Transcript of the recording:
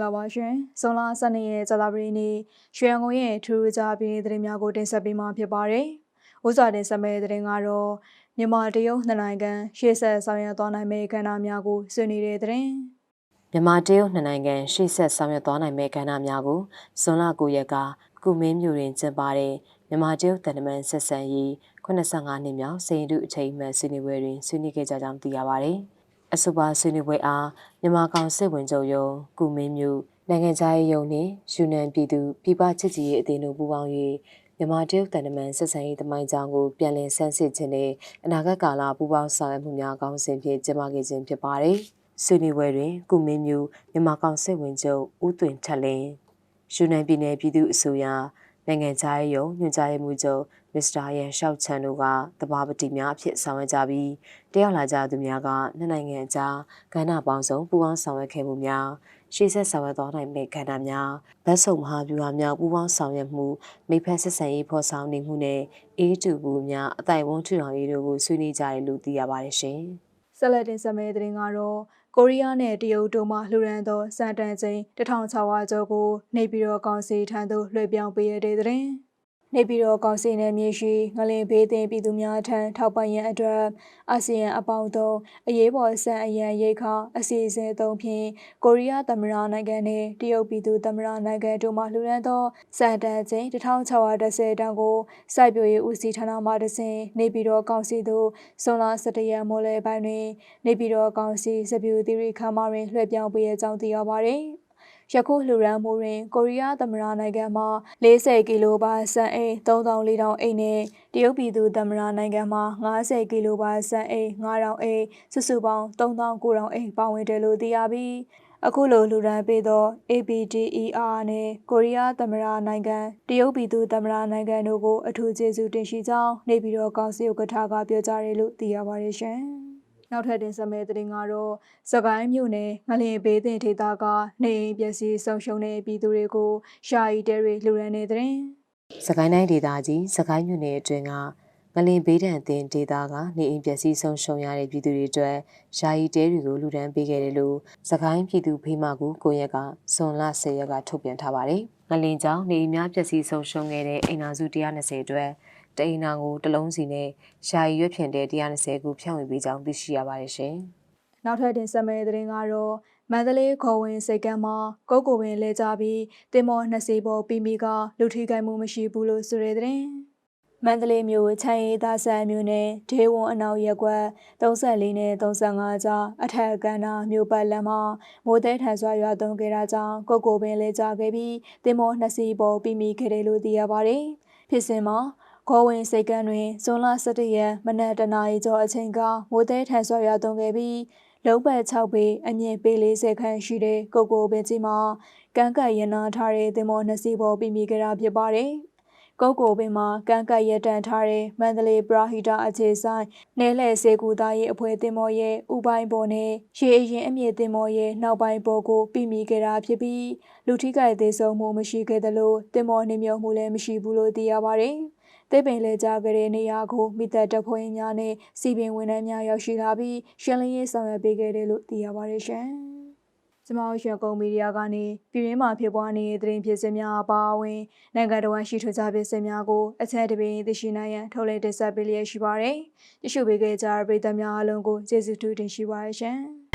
္ဂလာပါရှင်။ဇွန်လ12ရက်ကြာသပတေးနေ့ရွှေရန်ကုန်ရဲ့ထူးထူးခြားပြည်သတင်းများကိုတင်ဆက်ပေးမှာဖြစ်ပါတယ်။ဥစွာတင်ဆက်မယ့်သတင်းကတော့မြန်မာတရုတ်နှစ်နိုင်ငံရှေ့ဆက်ဆောင်ရွက်သွားနိုင်မယ့်ကဏ္ဍများကိုဆွေးနွေးတဲ့သတင်း။မြန်မာတရုတ်နှစ်နိုင်ငံရှေ့ဆက်ဆောင်ရွက်သွားနိုင်မယ့်ကဏ္ဍများကိုဇွန်လ9ရက်ကကုမင်းမြို့တွင်ကျင်းပတဲ့မြန်မာတရုတ်တန်တမန်ဆက်ဆံရေး85နှစ်မြောက်စိန်တုအထိမ်းအမှတ်ဆွေးနွေးပွဲတွင်ဆွေးနွေးခဲ့ကြကြောင်းသိရပါဗျ။ အဆိုပါဆွေးနွေးပွဲအားမြန်မာကောင်စစ်ဝင်ချုပ်ရုံးကုမင်းမြို့နိုင်ငံခြားရေးရုံးနှင့်ယူနန်ပြည်သူပြည်ပချစ်ကြည်ရေးအသင်းတို့ပူးပေါင်း၍မြန်မာတရုတ်တန်တမန်ဆက်ဆံရေးတမိုင်းကြောင်းကိုပြန်လည်ဆန်းစစ်ခြင်းနဲ့အနာဂတ်ကာလပူးပေါင်းဆောင်ရွက်မှုများကောင်းစဉ်ဖြင့်ကျင်းပခဲ့ခြင်းဖြစ်ပါတယ်။ဆွေးနွေးပွဲတွင်ကုမင်းမျိုးမြန်မာကောင်စစ်ဝင်ချုပ်ဦးသွင်ထက်လင်းယူနန်ပြည်နယ်ပြည်သူ့အစိုးရနိုင်ငံခြားရေးရုံးညွှန်ကြားရေးမှူးချုပ် မစ္စတာရန်ရှောက်ချန်တို့ကတဘာပတိများအဖြစ်ဆောင်ရွက်ကြပြီးတယောက်လာကြသူများကနှစ်နိုင်ငံအကြားကဏ္ဍပေါင်းစုံပူးပေါင်းဆောင်ရွက်ခဲ့မှုများရှေ့ဆက်ဆောင်ရွက်သွားနိုင်မယ့်ကဏ္ဍများဗတ်စုံမဟာဗျူဟာများပူးပေါင်းဆောင်ရွက်မှုမိဖက်ဆက်ဆံရေးဖော်ဆောင်နေမှုနဲ့အေးတူဘူးများအတိုင်ဝန်းထူထောင်ရေးတို့ကိုဆွေးနွေးကြတယ်လို့သိရပါတယ်ရှင်။ဆက်လက်တင်ဆက်မယ့်သတင်းကတော့ကိုရီးယားနဲ့တရုတ်တို့မှလှူဒန်းသောစံတန်ချိန်1600ကျော်ကိုနေပြည်တော်ကောင်စီထံသို့လွှဲပြောင်းပေးရတဲ့သတင်း။ နေပြည်တော်ကောင်စီနယ်မြေရှိငလင်ဘေးသင်ပြည်သူများထံထောက်ပံ့ရန်အတွက်အာဆီယံအပေါင်းသုံးအရေးပေါ်စံအရန်ရိတ်ခါအစီအစဉ်အသုံးဖြင့်ကိုရီးယားသမ္မတနိုင်ငံနဲ့တရုတ်ပြည်သူသမ္မတနိုင်ငံတို့မှလှူဒန်းသောစံတန်ချိန်1610တန်ကိုစိုက်ပျိုးရေးဦးစီးဌာနမှတစဉ်နေပြည်တော်ကောင်စီသို့ဇွန်လ17ရက်မိုးလယ်ပိုင်းတွင် နေပြည်တော်ကောင်စီစပြူသီရိခမ်းမတွင်လွှဲပြောင်းပေးရကြောင်းသိရပါသည်။ ယခုလှူဒန်းမှုတွင်ကိုရီးယားသမ္မတနိုင်ငံမှ40ကီလိုပါစံအိမ်3400အိမ်နဲ့တရုတ်ပြည်သူသမ္မတနိုင်ငံမှ50ကီလိုပါစံအိမ်9000အိမ်စုစုပေါင်း3900အိမ်ပါဝင်တယ်လို့သိရပြီးအခုလိုလူဒန်းပေးသော ABDER နဲ့ကိုရီးယားသမ္မတနိုင်ငံတရုတ်ပြည်သူသမ္မတနိုင်ငံတို့ကိုအထူးကျေးဇူးတင်ရှိကြောင်းနေပြည်တော်ကောင်စီဥက္ကဋ္ဌကပြောကြားတယ်လို့သိရပါတယ်ရှင်။ နောက်ထပ်တင်ဆက်မယ့်သတင်းကတော့စကိုင်းမြို့နယ်ငလျင်ဘေးသင်ဒေသကနေအိမ်ပျက်စီးဆုံးရှုံးတဲ့ပြည်သူတွေကိုယာယီတဲတွေလှူဒန်းနေတဲ့သတင်းစကိုင်းတိုင်းဒေသကြီးစကိုင်းမြို့နယ်အတွင်းကငလင်ဘေးဒဏ်အသင်းဒေသကနေအိမ်ပျက်စီးဆုံးရှုံးရတဲ့ပြည်သူတွေအတွက်ယာယီတဲတွေကိုလူဒန်းပေးခဲ့တယ်လို့စကိုင်းပြည်သူဖေးမကူကိုရက်ကဇွန်လ10ရက်ကထုတ်ပြန်ထားပါတယ်။ ငလင်ကြောင့်နေအိမ်များပျက်စီးဆုံးရှုံးခဲ့တဲ့အိမ်နာစု120အတွက်တအိမ်နာကိုတစ်လုံးစီနဲ့ယာယီရွက်ဖြင့်တဲ့120ခုဖြန့်ဝေပေးကြောင်းသိရှိရပါတယ်ရှင်။နောက်ထပ်တင်ဆက်မယ့်သတင်းကတော့မန္တလေးခေါ်ဝင်စိတ်ကမ်းမှာကိုကိုပင်လဲကြပြီးတင်မောနှစ်စီပေါ်ပြီးမိကလူထိခိုက်မှုမရှိဘူးလို့ဆိုတဲ့သတင်း မန္တလေးမြို့ချမ်းရည်သားဆန်မြို့နယ်ဒေဝွန်အနောက်ရက်ကွက်34နဲ့35ကြားအထက်ကန္နာမြို့ပတ်လမ်းမှာမိုးတဲထန်စွာရွာသွန်းခဲ့တာကြောင့်ကိုကိုပင်လဲကြခဲ့ပြီးတင်မောနှစ်စီပေါ်ပြီးမိခဲ့တယ်လို့သိရပါတယ်ဖြစ်စဉ်မှာခေါ်ဝင်စိတ်ကမ်းတွင်ဇွန်လ17ရက်မနက်တနာရီကျော်အချိန်ကမိုးတဲထန်စွာရွာသွန်းခဲ့ပြီးလုံးပတ်6ပေအမြင့်ပေ40ခန့်ရှိတဲ့ကိုကိုပင်ကြီးမှာကန်းကတ်ရနာထားတဲ့သင်္ဘောနှစ်စီးပေါ်ပြီးမိခဲ့တာဖြစ်ပါတယ်။ ကိုကိုပင်မှာကန်းကတ်ရတန်ထားတဲ့မန္တလေးပရာဟိတာအခြေဆိုင်နေလှည့်စေကူသားရေးအဖွဲ့သင်္ဘောရဲ့ဥပိုင်းပေါ်နဲ့ရေအရင်အမြင့်သင်္ဘောရဲ့နောက်ပိုင်းပေါ်ကိုပြီးမိခဲ့တာဖြစ်ပြီးလူထိခိုက်သေးဆုံးမှုမရှိခဲ့သလိုသင်္ဘောနှိမ့်မြုပ်မှုလည်းမရှိဘူးလို့သိရပါတယ်။တစ်ပင်လဲကြကြတဲ့နေရာကိုမိသက်တပ်ဖွဲ့များနဲ့စီပင်ဝန်ထမ်းများရောက်ရှိလာပြီးရှင်းလင်းရေးဆောင်ရွက်ပေးခဲ့တယ်လို့သိရပါတယ်ရှင်။ ကျမတို့ရွှေကုန်းမီဒီယာကနေပြည်ရင်းမှာဖြစ်ပွားနေတဲ့သတင်းဖြစ်စဉ်များအပါအဝင်နိုင်ငံတော်ဝန်ရှိထူးခြားဖြစ်စဉ်များကိုအချက်တပင်သိရှိနိုင်ရန်ထုတ်လွှင့်တင်ဆက်ပေးလျက်ရှိပါတယ်။ကြည့်ရှုပေးခဲ့ကြတဲ့ပရိသတ်များအားလုံးကိုကျေးဇူးတူတင်ရှိပါရရှင်။